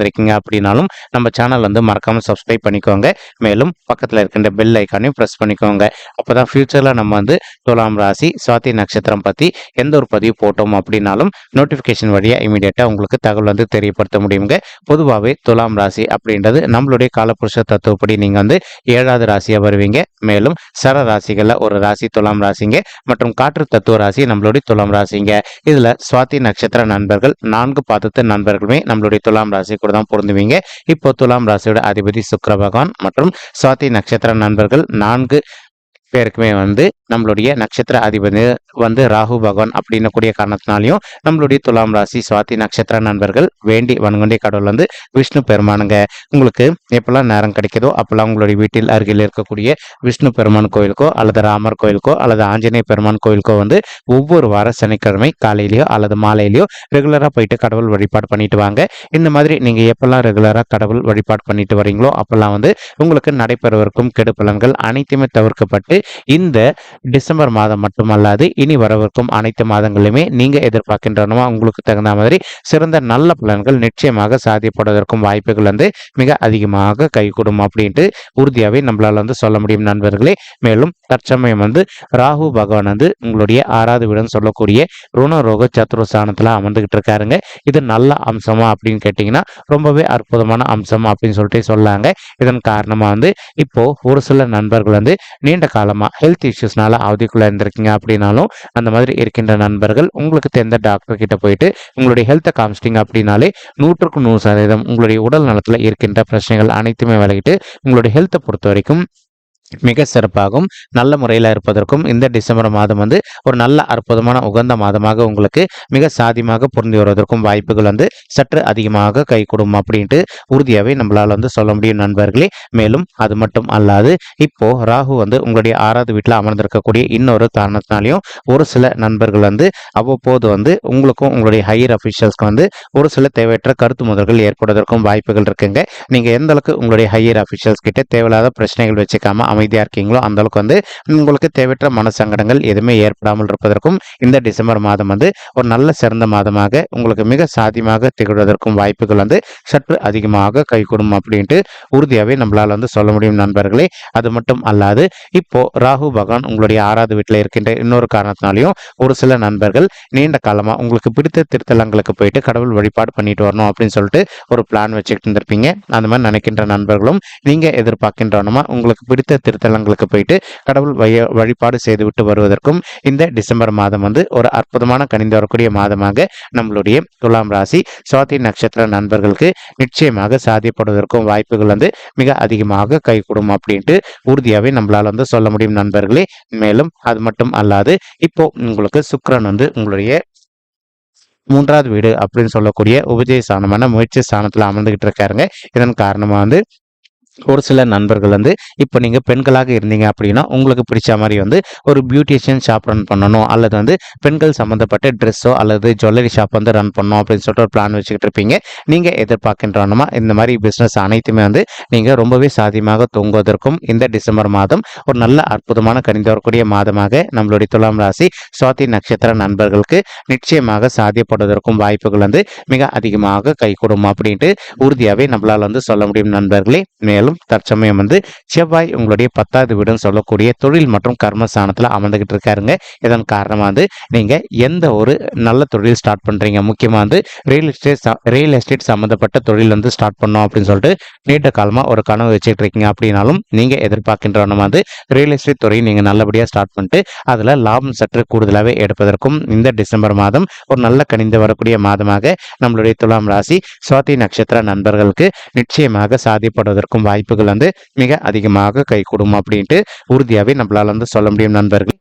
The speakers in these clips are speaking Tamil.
வந்திருக்கீங்க அப்படின்னாலும் நம்ம சேனல் வந்து மறக்காமல் சப்ஸ்கிரைப் பண்ணிக்கோங்க. மேலும் பக்கத்தில் இருக்கின்ற பெல் ஐக்கானையும் ப்ரெஸ் பண்ணிக்கோங்க. அப்போ தான் ஃப்யூச்சரில் நம்ம வந்து துலாம் ராசி சுவாதி நட்சத்திரம் பற்றி எந்த ஒரு பதிவு போட்டோம் அப்படின்னாலும் நோட்டிஃபிகேஷன் வழியாக இமீடியட்டாக உங்களுக்கு தகவல் வந்து தெரியப்படுத்த முடியுங்க. பொதுவாகவே துலாம் ராசி அப்படின்றது நம்மளுடைய காலப்புருஷ தத்துவப்படி நீங்கள் வந்து ஏழாவது ராசியாக வருவீங்க. மேலும் சர ராசிகளில் ஒரு ராசி துலாம் ராசிங்க மற்றும் காற்று தத்துவ ராசி நம்மளுடைய துலாம் ராசிங்க. இதில் சுவாதி நட்சத்திர நண்பர்கள் நான்கு பாதத்து நண்பர்களுமே நம்மளுடைய துலாம் ராசி கூட தான் பொருந்துவீங்க. இப்போ துலாம் ராசியோட அதிபதி சுக்கர பகவான் மற்றும் சுவாதி நட்சத்திர நண்பர்கள் நான்கு பேருக்குமே வந்து நம்மளுடைய நட்சத்திர அதிபதி வந்து ராகு பகவான் அப்படின்னக்கூடிய காரணத்தினாலையும் நம்மளுடைய துலாம் ராசி சுவாதி நட்சத்திர நண்பர்கள் வேண்டி வணங்குண்டிய கடவுள் வந்து விஷ்ணு பெருமானுங்க. உங்களுக்கு எப்பெல்லாம் நேரம் கிடைக்குதோ அப்பெல்லாம் உங்களுடைய வீட்டில் அருகில் இருக்கக்கூடிய விஷ்ணு பெருமான் கோயிலுக்கோ அல்லது ராமர் கோயிலுக்கோ அல்லது ஆஞ்சநேய பெருமான் கோயிலுக்கோ வந்து ஒவ்வொரு வார சனிக்கிழமை காலையிலையோ அல்லது மாலையிலையோ ரெகுலராக போயிட்டு கடவுள் வழிபாடு பண்ணிட்டு வாங்க. இந்த மாதிரி நீங்கள் எப்பெல்லாம் ரெகுலராக கடவுள் வழிபாடு பண்ணிட்டு வரீங்களோ அப்பெல்லாம் வந்து உங்களுக்கு நடைபெறவிருக்கும் கெடுப்பலன்கள் அனைத்துமே தவிர்க்கப்பட்டு இந்த டிசம்பர் மாதம் மட்டுமல்லாது இனி வரவிருக்கும் அனைத்து மாதங்களிலுமே நீங்க எதிர்பார்க்கின்றனமா உங்களுக்கு தகுந்த மாதிரி சிறந்த நல்ல பலன்கள் நிச்சயமாக சாதிப்படுவதற்கும் வாய்ப்புகள் வந்து மிக அதிகமாக கைகூடும் அப்படின்ட்டு உறுதியாகவே நம்மளால வந்து சொல்ல முடியும் நண்பர்களே. மேலும் தற்சமயம் வந்து ராகு பகவான் வந்து உங்களுடைய ஆறாவது வீடுன்னு சொல்லக்கூடிய ருணரோக சத்ருஸ்தானத்தில் அமர்ந்துகிட்டு இருக்காருங்க. இது நல்ல அம்சமா அப்படின்னு கேட்டிங்கன்னா ரொம்பவே அற்புதமான அம்சம் அப்படின்னு சொல்லிட்டு சொல்லாங்க. இதன் காரணமாக வந்து இப்போ ஒரு சில நண்பர்கள் வந்து நீண்ட காலமாக ஹெல்த் இஷ்யூஸ்னால அவதிக்குள்ளே இருந்திருக்கீங்க அப்படின்னாலும் அந்த மாதிரி இருக்கின்ற நண்பர்கள் உங்களுக்கு தெரிந்த டாக்டர் கிட்ட போயிட்டு உங்களுடைய ஹெல்த்தை காமிச்சிட்டிங்க அப்படின்னாலே நூற்றுக்கு நூறு சதவீதம் உங்களுடைய உடல் நலத்தில் இருக்கின்ற பிரச்சனைகள் அனைத்துமே விலகிட்டு உங்களுடைய ஹெல்த்தை பொறுத்த வரைக்கும் மிக சிறப்பாகவும் நல்ல முறையில் இருப்பதற்கும் இந்த டிசம்பர் மாதம் வந்து ஒரு நல்ல அற்புதமான உகந்த மாதமாக உங்களுக்கு மிக சாதியமாக பொருந்தி வருவதற்கும் வாய்ப்புகள் வந்து சற்று அதிகமாக கைகூடும் அப்படின்ட்டு உறுதியாகவே நம்மளால் வந்து சொல்ல முடியும் நண்பர்களே. மேலும் அது மட்டும் அல்லாது இப்போ ராகு வந்து உங்களுடைய ஆறாவது வீட்டில் அமர்ந்திருக்கக்கூடிய இன்னொரு காரணத்தினாலையும் ஒரு சில நண்பர்கள் வந்து அவ்வப்போது வந்து உங்களுக்கும் உங்களுடைய ஹையர் அஃபிஷியல்ஸ்க்கு வந்து ஒரு சில தேவையற்ற கருத்து முதல்கள் ஏற்படுவதற்கும் வாய்ப்புகள் இருக்குங்க. நீங்கள் எந்த அளவுக்கு உங்களுடைய ஹையர் அஃபிஷியல்ஸ் கிட்ட தேவையில்லாத பிரச்சனைகள் வச்சுக்காம அமைதியாக இருக்கீங்களோ அந்த அளவுக்கு வந்து உங்களுக்கு தேவையற்ற மன சங்கடங்கள் எதுவுமே ஏற்படாமல் இருப்பதற்கும் இந்த டிசம்பர் மாதம் வந்து ஒரு நல்ல சிறந்த மாதமாக உங்களுக்கு மிக சாத்தியமாக திகழ்வதற்கும் வாய்ப்புகள் வந்து சற்று அதிகமாக கைகூடும் அப்படின்ட்டு உறுதியாகவே நம்மளால் வந்து சொல்ல முடியும் நண்பர்களே. அது மட்டும் அல்லாது இப்போ ராகு பகவான் உங்களுடைய ஆறாவது வீட்டில் இருக்கின்ற இன்னொரு காரணத்தினாலையும் ஒரு சில நண்பர்கள் நீண்ட காலமாக உங்களுக்கு பிடித்த திருத்தலங்களுக்கு போயிட்டு கடவுள் வழிபாடு பண்ணிட்டு வரணும் அப்படின்னு சொல்லிட்டு ஒரு பிளான் வச்சுக்கிட்டு இருந்திருப்பீங்க. அந்த மாதிரி நினைக்கின்ற நண்பர்களும் நீங்கள் எதிர்பார்க்கின்றனமா உங்களுக்கு பிடித்த திருத்தலங்களுக்கு போயிட்டு கடவுள் வய வழிபாடு செய்துவிட்டு வருவதற்கும் இந்த டிசம்பர் மாதம் வந்து ஒரு அற்புதமான கணிந்து வரக்கூடிய மாதமாக நம்மளுடைய துலாம் ராசி சுவாதி நட்சத்திர நண்பர்களுக்கு நிச்சயமாக சாத்தியப்படுவதற்கும் வாய்ப்புகள் வந்து மிக அதிகமாக கைகூடும் அப்படின்ட்டு உறுதியாகவே நம்மளால் வந்து சொல்ல முடியும் நண்பர்களே. மேலும் அது மட்டும் அல்லாது இப்போ உங்களுக்கு சுக்கரன் வந்து உங்களுடைய மூன்றாவது வீடு அப்படின்னு சொல்லக்கூடிய உபஜய ஸ்தானமான முயற்சி ஸ்தானத்தில் அமர்ந்துகிட்டு இருக்காருங்க. இதன் காரணமாக வந்து ஒரு சில நண்பர்கள் வந்து இப்போ நீங்கள் பெண்களாக இருந்தீங்க அப்படின்னா உங்களுக்கு பிடிச்ச மாதிரி வந்து ஒரு பியூட்டிஷியன் ஷாப் ரன் பண்ணணும். அல்லது வந்து பெண்கள் சம்மந்தப்பட்ட ட்ரெஸ்ஸோ அல்லது ஜுவல்லரி ஷாப் வந்து ரன் பண்ணணும் அப்படின்னு சொல்லிட்டு ஒரு பிளான் வச்சுக்கிட்டு இருப்பீங்க. நீங்கள் எதிர்பார்க்கின்றனமா இந்த மாதிரி பிஸ்னஸ் அனைத்துமே வந்து நீங்கள் ரொம்பவே சாதியமாக தூங்குவதற்கும் இந்த டிசம்பர் மாதம் ஒரு நல்ல அற்புதமான கணிந்து வரக்கூடிய மாதமாக நம்மளுடைய துலாம் ராசி சுவாதி நட்சத்திர நண்பர்களுக்கு நிச்சயமாக சாத்தியப்படுவதற்கும் வாய்ப்புகள் வந்து மிக அதிகமாக கைகூடும் அப்படின்ட்டு உறுதியாகவே நம்மளால் வந்து சொல்ல முடியும் நண்பர்களே. மேலும் இருந்தாலும் தற்சமயம் வந்து செவ்வாய் உங்களுடைய பத்தாவது வீடுன்னு சொல்லக்கூடிய தொழில் மற்றும் கர்மஸ்தானத்தில் அமர்ந்துகிட்டு இருக்காருங்க. இதன் காரணமாக வந்து நீங்கள் எந்த ஒரு நல்ல தொழில் ஸ்டார்ட் பண்ணுறீங்க முக்கியமாக வந்து ரியல் எஸ்டேட் ரியல் எஸ்டேட் சம்மந்தப்பட்ட தொழில் வந்து ஸ்டார்ட் பண்ணோம் அப்படின்னு சொல்லிட்டு நீண்ட காலமாக ஒரு கனவு வச்சுட்டு இருக்கீங்க. அப்படின்னாலும் நீங்கள் எதிர்பார்க்கின்றவன வந்து ரியல் எஸ்டேட் துறையை நீங்கள் நல்லபடியாக ஸ்டார்ட் பண்ணிட்டு அதில் லாபம் சற்று கூடுதலாகவே எடுப்பதற்கும் இந்த டிசம்பர் மாதம் ஒரு நல்ல கணிந்து வரக்கூடிய மாதமாக நம்மளுடைய துலாம் ராசி சுவாதி நட்சத்திர நண்பர்களுக்கு நிச்சயமாக சாதிப்படுவதற்கும் வாய்ப்புகள் வந்து மிக அதிகமாக கைகூடும் அப்படின்ட்டு உறுதியாகவே நம்மளால் வந்து சொல்ல முடியும் நண்பர்கள்.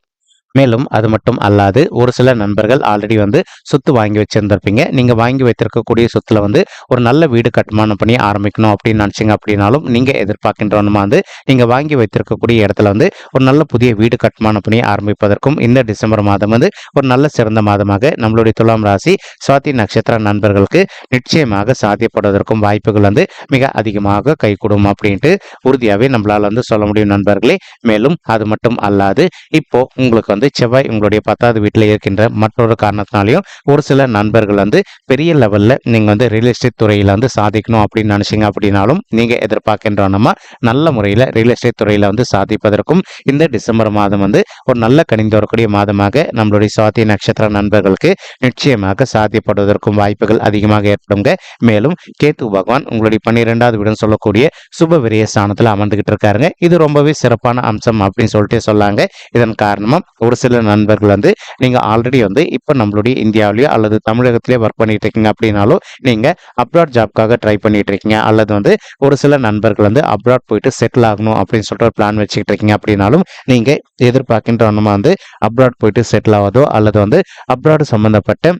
மேலும் அது மட்டும் அல்லாது ஒரு சில நண்பர்கள் ஆல்ரெடி வந்து சொத்து வாங்கி வச்சிருந்திருப்பீங்க. நீங்க வாங்கி வைத்திருக்கக்கூடிய சொத்துல வந்து ஒரு நல்ல வீடு கட்டுமானம் பண்ணி ஆரம்பிக்கணும் அப்படின்னு நினைச்சீங்க அப்படின்னாலும் நீங்க எதிர்பார்க்கின்றவனுமா வந்து நீங்க வாங்கி வைத்திருக்கக்கூடிய இடத்துல வந்து ஒரு நல்ல புதிய வீடு கட்டுமானம் பண்ணி ஆரம்பிப்பதற்கும் இந்த டிசம்பர் மாதம் வந்து ஒரு நல்ல சிறந்த மாதமாக நம்மளுடைய துலாம் ராசி சுவாதி நட்சத்திர நண்பர்களுக்கு நிச்சயமாக சாத்தியப்படுவதற்கும் வாய்ப்புகள் வந்து மிக அதிகமாக கைகூடும் அப்படின்ட்டு உறுதியாகவே நம்மளால் வந்து சொல்ல முடியும் நண்பர்களே. மேலும் அது மட்டும் அல்லாது இப்போ உங்களுக்கு வந்து செவ்வாய் உங்களுடைய பத்தாவது வீட்டில் இருக்கின்ற மற்றொரு காரணத்தினாலையும் ஒரு சில நண்பர்கள் வந்து பெரிய லெவலில் நீங்கள் வந்து ரியல் எஸ்டேட் துறையில் வந்து சாதிக்கணும் அப்படின்னு நினச்சிங்க அப்படின்னாலும் நீங்கள் எதிர்பார்க்கின்றனமா நல்ல முறையில் ரியல் எஸ்டேட் துறையில் வந்து சாதிப்பதற்கும் இந்த டிசம்பர் மாதம் வந்து ஒரு நல்ல கணிந்து வரக்கூடிய மாதமாக நம்மளுடைய சுவாதி நட்சத்திர நண்பர்களுக்கு நிச்சயமாக சாத்தியப்படுவதற்கும் வாய்ப்புகள் அதிகமாக ஏற்படுங்க. மேலும் கேத்து பகவான் உங்களுடைய பன்னிரெண்டாவது வீடுன்னு சொல்லக்கூடிய சுப விரய ஸ்தானத்தில் அமர்ந்துகிட்டு இருக்காருங்க. இது ரொம்பவே சிறப்பான அம்சம் அப்படின்னு சொல்லிட்டு சொல்லாங்க. இதன் காரணமாக ஒரு சில நண்பர்கள் வந்து நீங்கள் ஆல்ரெடி வந்து இப்போ நம்மளுடைய இந்தியாவிலேயோ அல்லது தமிழகத்திலேயே ஒர்க் பண்ணிட்டு இருக்கீங்க அப்படின்னாலும் நீங்கள் அப்ராட் ஜாப்க்காக ட்ரை பண்ணிட்டு இருக்கீங்க அல்லது வந்து ஒரு சில நண்பர்கள் வந்து அப்ராட் போயிட்டு செட்டில் ஆகணும் அப்படின்னு சொல்லிட்டு ஒரு பிளான் வச்சுக்கிட்டு இருக்கீங்க அப்படின்னாலும் நீங்கள் எதிர்பார்க்கின்ற ஒன்றுமா வந்து அப்ராட் போயிட்டு செட்டில் ஆவதோ அல்லது வந்து அப்ராட் சம்பந்தப்பட்ட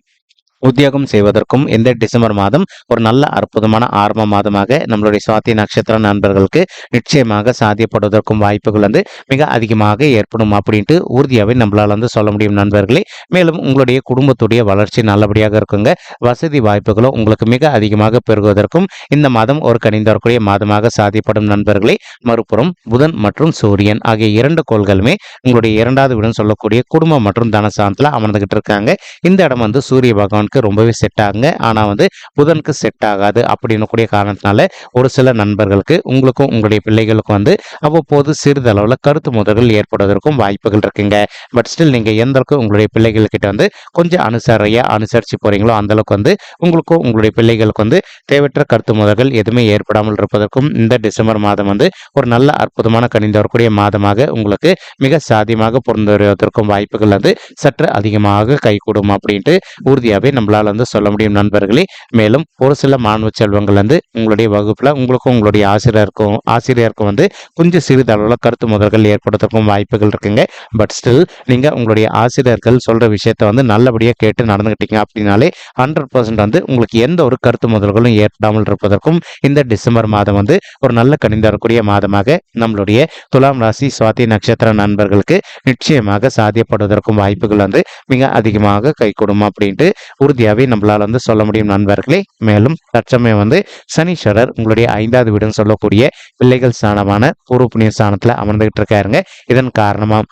உத்தியோகம் செய்வதற்கும் இந்த டிசம்பர் மாதம் ஒரு நல்ல அற்புதமான ஆரம்ப மாதமாக நம்மளுடைய சுவாதி நட்சத்திர நண்பர்களுக்கு நிச்சயமாக சாத்தியப்படுவதற்கும் வாய்ப்புகள் வந்து மிக அதிகமாக ஏற்படும் அப்படின்ட்டு உறுதியாகவே நம்மளால் வந்து சொல்ல முடியும் நண்பர்களே. மேலும் உங்களுடைய குடும்பத்துடைய வளர்ச்சி நல்லபடியாக இருக்குங்க. வசதி வாய்ப்புகளும் உங்களுக்கு மிக அதிகமாக பெருகுவதற்கும் இந்த மாதம் ஒரு கணிந்து வரக்கூடிய மாதமாக சாத்தியப்படும் நண்பர்களே. மறுபுறம் புதன் மற்றும் சூரியன் ஆகிய இரண்டு கோள்களுமே உங்களுடைய இரண்டாவது விடம் சொல்லக்கூடிய குடும்பம் மற்றும் தனசாந்தத்தில் அமர்ந்துகிட்டு இருக்காங்க. இந்த இடம் வந்து சூரிய பகவான் புதனுக்கு ரொம்பவே செட் ஆகுங்க. ஆனால் வந்து புதனுக்கு செட் ஆகாது அப்படின்னு கூடிய காரணத்தினால ஒரு சில நண்பர்களுக்கு உங்களுக்கும் உங்களுடைய பிள்ளைகளுக்கும் வந்து அவ்வப்போது சிறிதளவில் கருத்து முதல்கள் ஏற்படுவதற்கும் வாய்ப்புகள் இருக்குங்க. பட் ஸ்டில் நீங்கள் எந்த அளவுக்கு உங்களுடைய பிள்ளைகள்கிட்ட வந்து கொஞ்சம் அனுசரையாக அனுசரித்து போகிறீங்களோ அந்தளவுக்கு வந்து உங்களுக்கும் உங்களுடைய பிள்ளைகளுக்கு வந்து தேவையற்ற கருத்து முதல்கள் எதுவுமே ஏற்படாமல் இருப்பதற்கும் இந்த டிசம்பர் மாதம் வந்து ஒரு நல்ல அற்புதமான கணிந்து வரக்கூடிய மாதமாக உங்களுக்கு மிக சாதியமாக பொருந்து வருவதற்கும் வாய்ப்புகள் வந்து சற்று அதிகமாக கைகூடும் அப்படின்ட்டு உறுதியாகவே நம்மளால் வந்து சொல்ல முடியும் நண்பர்களே. மேலும் ஒரு சில மாணவ செல்வங்கள் வந்து உங்களுடைய வகுப்பில் உங்களுக்கும் உங்களுடைய ஆசிரியருக்கும் ஆசிரியருக்கும் வந்து கொஞ்சம் சிறிதளவில் கருத்து முதல்கள் ஏற்படுத்துறதுக்கும் வாய்ப்புகள் இருக்குங்க. பட் ஸ்டில் நீங்கள் உங்களுடைய ஆசிரியர்கள் சொல்கிற விஷயத்த வந்து நல்லபடியாக கேட்டு நடந்துக்கிட்டீங்க அப்படின்னாலே ஹண்ட்ரட் பர்சன்ட் வந்து உங்களுக்கு எந்த ஒரு கருத்து முதல்களும் ஏற்படாமல் இருப்பதற்கும் இந்த டிசம்பர் மாதம் வந்து ஒரு நல்ல கணிந்தரக்கூடிய மாதமாக நம்மளுடைய துலாம் ராசி சுவாதி நட்சத்திர நண்பர்களுக்கு நிச்சயமாக சாத்தியப்படுவதற்கும் வாய்ப்புகள் வந்து மிக அதிகமாக கைகூடும் அப்படின்ட்டு உறுதியாகவே நம்மளால் வந்து சொல்ல முடியும் நண்பர்களே. மேலும் தற்சமயம் வந்து சனீஸ்வரர் உங்களுடைய ஐந்தாவது வீடுன்னு சொல்லக்கூடிய பிள்ளைகள் ஸ்தானமான பூர்வ புண்ணிய ஸ்தானத்தில் அமர்ந்துகிட்டு இருக்காருங்க. இதன் காரணமாக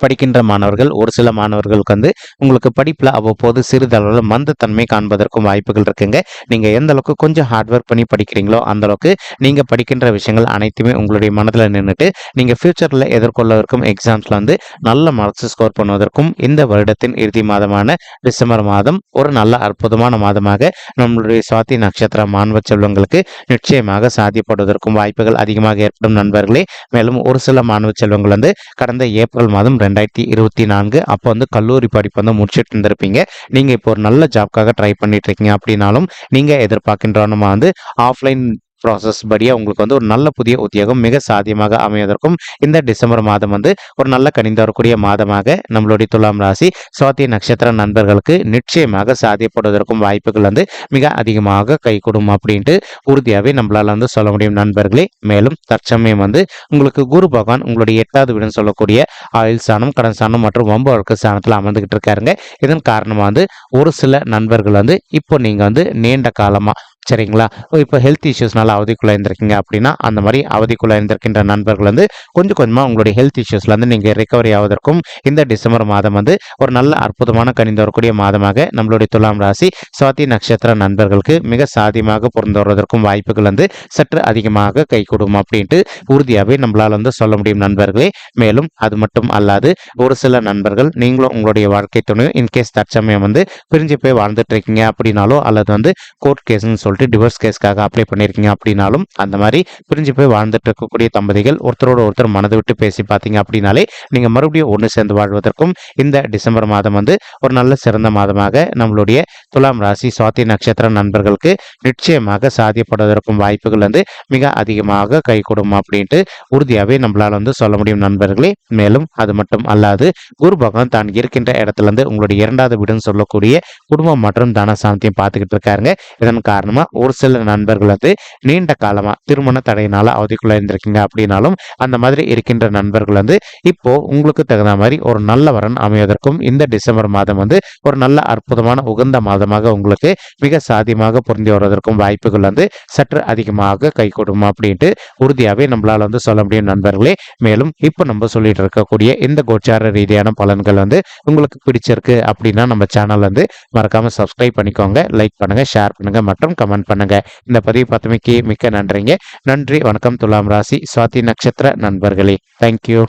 படிக்கின்ற மாணவர்கள் ஒரு சில மாணவர்களுக்கு வந்து உங்களுக்கு படிப்பில் அவ்வப்போது சிறிதளவில் மந்தத்தன்மை காண்பதற்கும் வாய்ப்புகள் இருக்குங்க. நீங்கள் எந்த அளவுக்கு கொஞ்சம் ஹார்ட் ஒர்க் பண்ணி படிக்கிறீங்களோ அந்த அளவுக்கு நீங்கள் படிக்கின்ற விஷயங்கள் அனைத்துமே உங்களுடைய மனதில் நின்றுட்டு நீங்கள் ஃபியூச்சரில் எதிர்கொள்ளவிருக்கும் எக்ஸாம்ஸில் வந்து நல்ல மார்க்ஸ் ஸ்கோர் பண்ணுவதற்கும் இந்த வருடத்தின் இறுதி மாதமான டிசம்பர் மாதம் ஒரு நல்ல அற்புதமான மாதமாக நம்மளுடைய சுவாதி நட்சத்திர மாணவ செல்வங்களுக்கு நிச்சயமாக சாத்தியப்படுவதற்கும் வாய்ப்புகள் அதிகமாக ஏற்படும் நண்பர்களே. மேலும் ஒரு சில மாணவ செல்வங்கள் வந்து கடந்த ஏப்ரல் மாதம் ரெண்டாயிரத்தி இருபத்தி நான்கு. அப்போ வந்து கல்லூரி படிப்பு வந்து முடிச்சுட்டு இருந்திருப்பீங்க. நீங்கள் இப்போ ஒரு நல்ல ஜாப்காக ட்ரை பண்ணிட்டு இருக்கீங்க. அப்படின்னாலும் நீங்கள் எதிர்பார்க்கின்றோமா வந்து ஆஃப்லைன் ப்ராசஸ் படியாக உங்களுக்கு வந்து ஒரு நல்ல புதிய உத்தியோகம் மிக சாத்தியமாக அமைவதற்கும் இந்த டிசம்பர் மாதம் வந்து ஒரு நல்ல கணிந்து வரக்கூடிய மாதமாக நம்மளுடைய துலாம் ராசி சுவாத்திய நட்சத்திர நண்பர்களுக்கு நிச்சயமாக சாத்தியப்படுவதற்கும் வாய்ப்புகள் வந்து மிக அதிகமாக கைகூடும் அப்படின்ட்டு உறுதியாகவே நம்மளால் வந்து சொல்ல முடியும் நண்பர்களே. மேலும் தற்சமயம் வந்து உங்களுக்கு குரு பகவான் உங்களுடைய எட்டாவது வீடுன்னு சொல்லக்கூடிய ஆயுள் சாணம் கடன் சாணம் மற்றும் வம்பு வழக்கு சாணத்தில் அமர்ந்துகிட்டு இருக்காருங்க. இதன் காரணமாக வந்து ஒரு சில நண்பர்கள் வந்து இப்போ நீங்கள் வந்து நீண்ட காலமாக சரிங்களா? இப்போ ஹெல்த் இஷ்யூஸ்னால அவதிக்குள்ளே இருந்திருக்கீங்க அப்படின்னா அந்த மாதிரி அவதிக்குள்ளே இருந்திருக்கின்ற நண்பர்கள் வந்து கொஞ்சம் கொஞ்சமாக உங்களுடைய ஹெல்த் இஷ்யூஸ்லேருந்து நீங்கள் ரிகவரி ஆவதற்கும் இந்த டிசம்பர் மாதம் வந்து ஒரு நல்ல அற்புதமான கணிந்து வரக்கூடிய மாதமாக நம்மளுடைய துலாம் ராசி சுவாதி நட்சத்திர நண்பர்களுக்கு மிக சாதியமாக பொருந்து வருவதற்கும் வாய்ப்புகள் வந்து சற்று அதிகமாக கை கொடுக்கும் அப்படின்ட்டு உறுதியாகவே நம்மளால் வந்து சொல்ல முடியும் நண்பர்களே. மேலும் அது மட்டும் அல்லாது ஒரு சில நண்பர்கள் நீங்களும் உங்களுடைய வாழ்க்கை துணையும் இன்கேஸ் தற்சமயம் வந்து பிரிஞ்சு போய் வாழ்ந்துட்டு இருக்கீங்க அப்படின்னாலோ அல்லது வந்து கோர்ட் கேஸ்ன்னு சொல்லி சொல்லிட்டு டிவோர்ஸ் கேஸ்க்காக அப்ளை பண்ணியிருக்கீங்க அப்படின்னாலும் அந்த மாதிரி பிரிஞ்சு போய் வாழ்ந்துட்டு இருக்கக்கூடிய தம்பதிகள் ஒருத்தரோட ஒருத்தர் மனதை விட்டு பேசி பார்த்தீங்க அப்படின்னாலே நீங்கள் மறுபடியும் ஒன்று சேர்ந்து வாழ்வதற்கும் இந்த டிசம்பர் மாதம் வந்து ஒரு நல்ல சிறந்த மாதமாக நம்மளுடைய துலாம் ராசி சுவாதி நட்சத்திர நண்பர்களுக்கு நிச்சயமாக சாத்தியப்படுவதற்கும் வாய்ப்புகள் வந்து மிக அதிகமாக கை கொடுக்கும் அப்படின்ட்டு உறுதியாகவே நம்மளால் வந்து சொல்ல முடியும் நண்பர்களே. மேலும் அது மட்டும் அல்லாது குரு பகவான் தான் இருக்கின்ற இடத்துல இருந்து உங்களுடைய இரண்டாவது வீடுன்னு சொல்லக்கூடிய குடும்பம் மற்றும் தன சாந்தியம் பார்த்துக்கிட்டு இருக்காருங்க. இதன் காரணமா ஒரு சில நண்பர்கள் வந்து நீண்ட காலமா திருமண தடையினால் அவதிக்குள்ள இருந்திருக்கீங்க அப்படின்னாலும் அந்த மாதிரி இருக்கின்ற நண்பர்கள் வந்து இப்போ உங்களுக்கு தகுந்த மாதிரி ஒரு நல்ல வரன் அமைவதற்கும் இந்த டிசம்பர் மாதம் வந்து ஒரு நல்ல அற்புதமான உகந்த மாதமாக உங்களுக்கு மிக சாதியமாக பொருந்தி வருவதற்கும் வாய்ப்புகள் வந்து சற்று அதிகமாக கை கொடுக்கும் அப்படின்ட்டு உறுதியாகவே நம்மளால வந்து சொல்ல முடியும் நண்பர்களே. மேலும் இப்போ நம்ம சொல்லிட்டு இருக்கக்கூடிய இந்த கோச்சார ரீதியான பலன்கள் வந்து உங்களுக்கு பிடிச்சிருக்கு அப்படின்னா நம்ம சேனல் வந்து மறக்காம சப்ஸ்கிரைப் பண்ணிக்கோங்க லைக் பண்ணுங்க ஷேர் பண்ணுங்க மற்றும் கமெண்ட் பண்ணுங்க. இந்த பதிவு பார்த்தமைக்கு மிக்க நன்றிங்க. நன்றி. வணக்கம். துலாம் ராசி. சுவாதி நட்சத்திர நண்பர்களே. தேங்க்யூ